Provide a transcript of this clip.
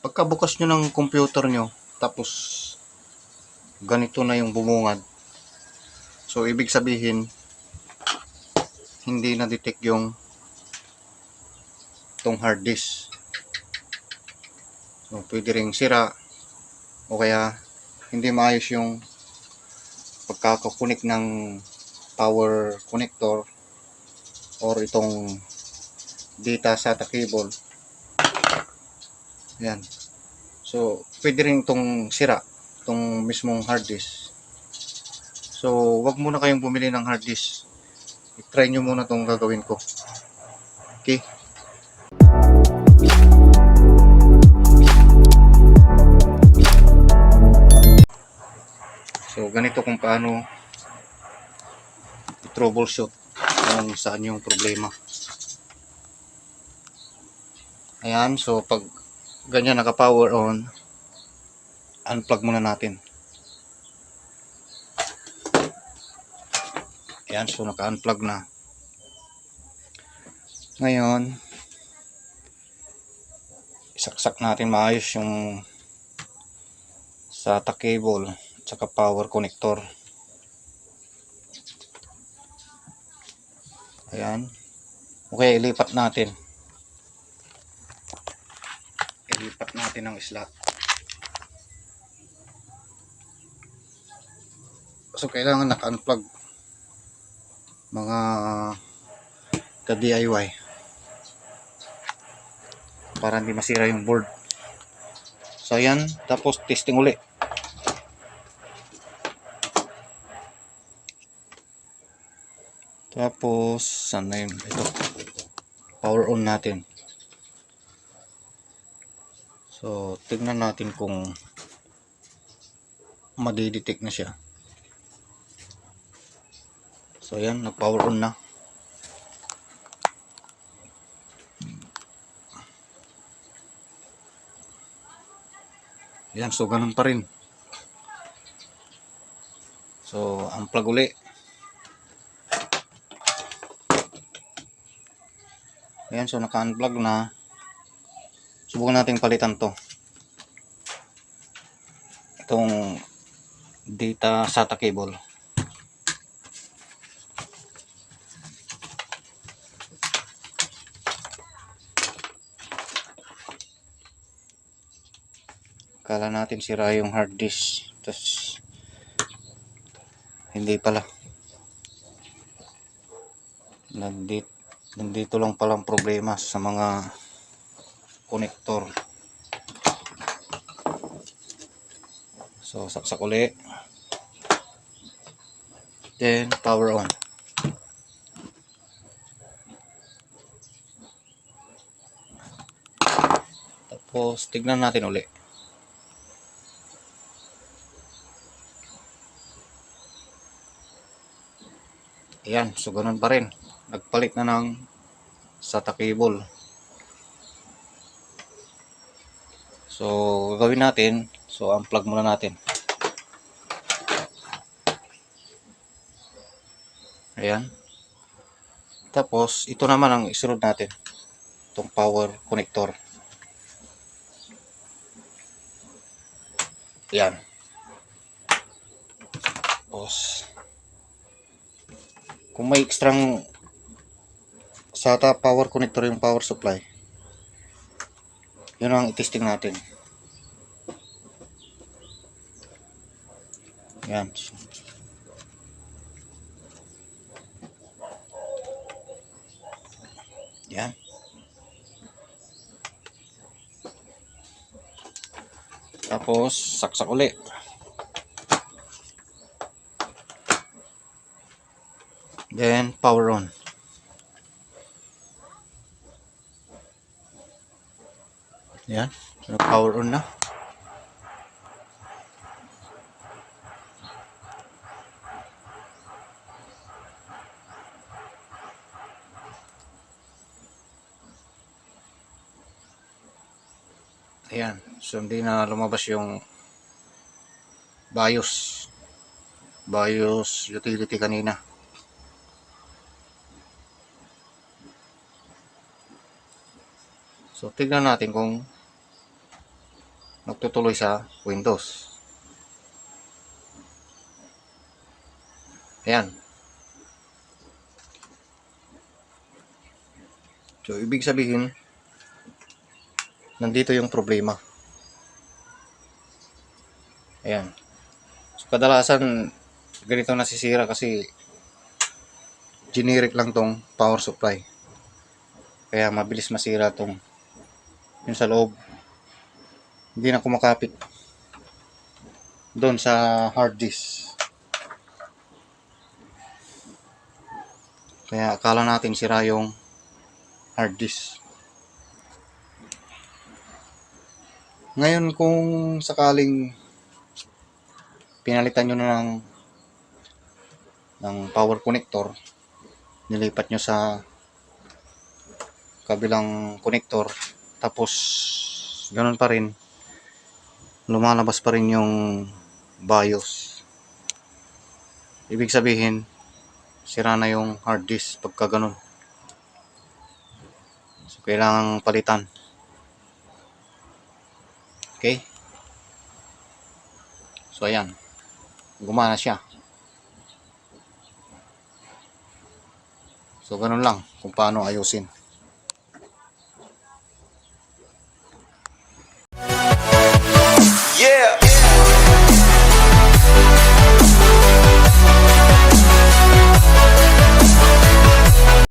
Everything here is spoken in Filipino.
pagkabukas nyo ng computer nyo, tapos ganito na yung bumungad. So, ibig sabihin, hindi na-detect yung tong hard disk. So, pwede ring sira o kaya hindi maayos yung pagkakakunik ng power connector or itong data SATA cable. Yan. So, pwede rin itong sira, itong mismong hard disk. So, wag muna kayong bumili ng hard disk. I-try nyo muna itong gagawin ko. Okay? So, ganito kung paano troubleshoot kung saan yung problema. Ayan, so pag ganyan naka-power on, unplug muna natin. Ayan, so naka-unplug na. Ngayon, isaksak natin maayos yung SATA cable at saka power connector. Ayan. Okay, ilipat natin. Ilipat natin ang slot. So, kailangan naka-unplug mga ka-DIY para hindi masira yung board. So, ayan. Tapos, testing uli. Tapos, saan na yun? Ito. Power on natin. So, tignan natin kung madidetect na siya. So, ayan. Nag-power on na. Ayan. So, ganun pa rin. So, unplug uli. Ayan, so naka-unplug na. Subukan natin palitan to. Itong data SATA cable. Kala natin sira yung hard disk. Tapos, hindi pala. Nandito, nandito lang palang problema sa mga connector. So, saksak uli. Then, power on. Tapos, tignan natin uli. Ayan, so ganun pa rin. Nagpalit na ng SATA cable. So, gagawin natin. So, unplug muna natin. Ayan. Tapos, ito naman ang isunod natin. Itong power connector. Ayan. Tapos, kung may extrang SATA power connector yung power supply yun ang itesting natin. Yan. Yan. Tapos saksak uli. Then power on yan so, power on na. Ayan. So hindi na lumabas yung BIOS. BIOS utility kanina. So, tignan natin kung magtutuloy sa Windows. Ayan. So, ibig sabihin, nandito yung problema. Ayan. So, kadalasan, ganito nasisira kasi generic lang tong power supply. Kaya mabilis masira tong yung sa loob. Hindi na kumakapit doon sa hard disk. Kaya akala natin sira yung hard disk. Ngayon kung sakaling pinalitan nyo na ng ng power connector, nilipat nyo sa kabilang connector, tapos ganun pa rin, lumalabas pa rin yung BIOS. Ibig sabihin, sira na yung hard disk pagka ganun. So, kailangang palitan. Okay? So, ayan. Gumana siya. So, ganun lang kung paano ayusin.